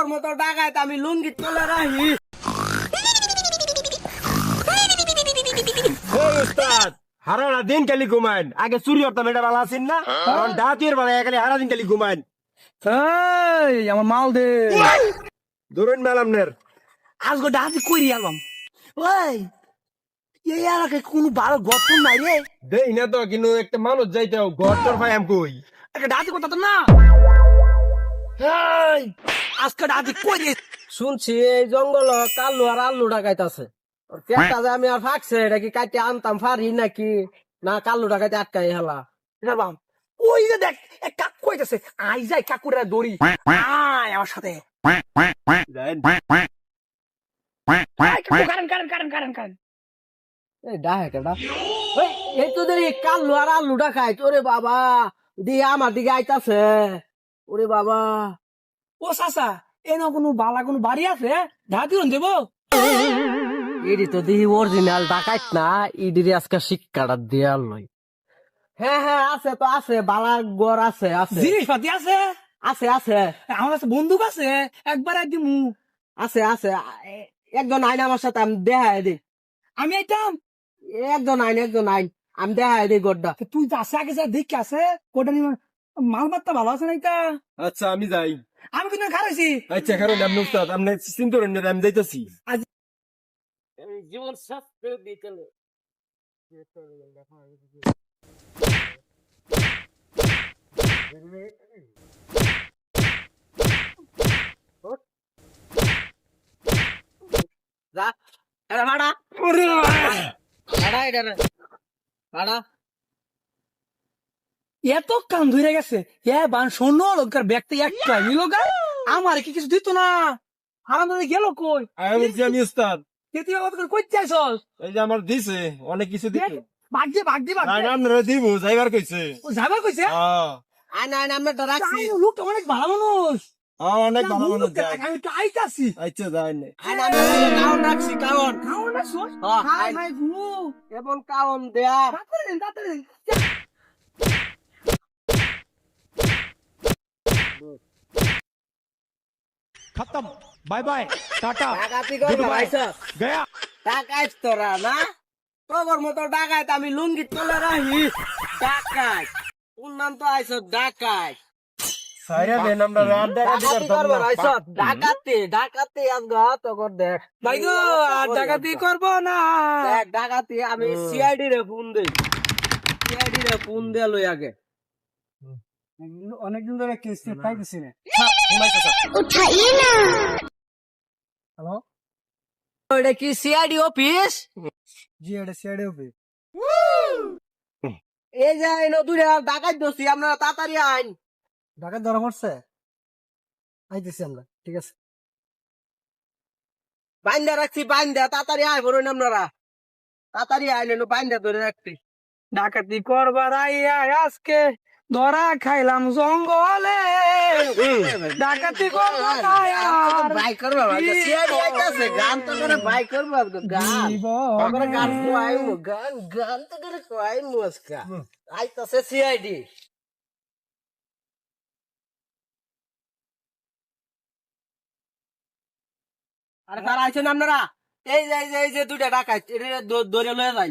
তোর মতো ডাকাইত আমি লুঙ্গি চলে রাখি। হারারা দিন খালি ঘুমাইন। আগে চুরি হতাম এটা ভালো আছেন না? কারণ ডাতির বেলা খালি হারা দিন খালি ঘুমাইন। আমার মাল দে। ধরুন ম্যাডাম নের আজকে ডাকি করি আলম ওই এই এলাকায় কোনো ভালো গর্ত নাই রে। দেই না তো কিন্তু একটা মানুষ যাইতে ঘরটার ভাই আমি কই একটা ডাকি কথা তো না। আজকে ডাকি শুনছি এই জঙ্গল কাল্লু আর আল্লু ডাকাইতাছে। যে আমি আর ফাঁকছে এটা কি কাটতে আনতাম পারি নাকি? না কাল্লু ডাকাইতে আটকাই হেলা। বাম। ওই যে দেখ এক কাক কইতাছে আই যাই কাকুরা দড়ি। আয় আমার সাথে। এই কেডা তো দেখি কাল্লু আর আল্লু ডাকাই। ওরে বাবা দিয়ে আমার দিকে আইতাছে। ওরে বাবা। ও সাসা এনে কোনো বালা কোনো বাড়ি আছে? ধাতি দেবো? ইডি তো দিহি অরিজিনাল ডাকাইত না ইডির আজকে শিক্ষাটা দেয়াল লই। হ্যাঁ হ্যাঁ আছে তো আছে বালা গড় আছে আছে। জিনিসপাতি আছে? আছে আছে। আমার কাছে বন্দুক আছে? একবার একদিন আছে আছে। একজন আইন আমার সাথে আমি দেখাই দিই আমি আইতাম? একজন আইন একজন আইন। আমি দেখাই দিই গড্ডা তুই আছে আগে যা দেখে আছে? কোটা নিয়ে মাল মাত্রা ভালো আছে না এটা আচ্ছা আমি যাই। আমি কিন্তু খারাইছি আচ্ছা কারণ আপনি উস্তাদ আপনি চিন্তা করেন না, আমি যাইতেছি। জীবন শাস্ত্র দিতে যা এটা ভাড়া ভাড়া এটা ভাড়া এত কান ধরে গেছে। এ বান শোনো লোকের ব্যক্তি একটা নিল গা। আমার কি কিছু দিত না? আমাদের গেল কই? আমি বলছি আমি উস্তাদ। তুই কত কই চাইছস এই যে আমার দিছে অনেক কিছু দিছে ভাগ দে ভাগ দে ভাগ না না দিব যাইবার কইছে। ও যাবার কইছে? হ্যাঁ। আইন আইন আমরা তো রাখছি আই, লোকটা অনেক ভালো মানুষ। হ্যাঁ, অনেক ভালো মানুষ আমি তো আইতাছি। আচ্ছা যাই না। আইন আমরা কাউন রাখছি কাউন খাও না সোস হ্যাঁ। হাই ঘুমু এমন কাউন দেয়া। তাড়াতাড়ি তাড়াতাড়ি। খতম বাই বাই টাটা গয়া টাকাইস তোরা না? তোর মতো ডাকাইত আমি লুঙ্গি তোলে রাহি ডাকাই কোন নাম তো আইস ডাকাই ডাকাতি ডাকাতি দেখ। ভাই ডাকাতি করব না। ডাকাতি আমি সিআইডি রে ফোন দেই। সিআইডি রে ফোন দে লই আগে। অনেকদিন ধরে কেস পাইতেছি না। ইয়ে! হ্যালো এটা কি সিআইডি অফিস জি এটা হবে এই যে আইন দূরে ডাকাত দোষী আপনারা তাড়াতাড়ি আইন। ঢাকার ধরা পড়ছে? আইতেছি আমরা ঠিক আছে। বাইন্দা রাখছি বাইন্দা তাড়াতাড়ি আয় বলুন আপনারা। তাড়াতাড়ি আইলেন বাইন্দা ধরে রাখছি। ডাকাতি করবার আইয়া আজকে ধরা খাইলাম জঙ্গলে। ডাকাতি আর সিআইডি করে করে আরে তারা আইছেন আপনারা? এই যে এই যে দুইটা ডাকাত এটা দ- লয়ে যাই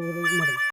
ಮಾಡಿದೆ.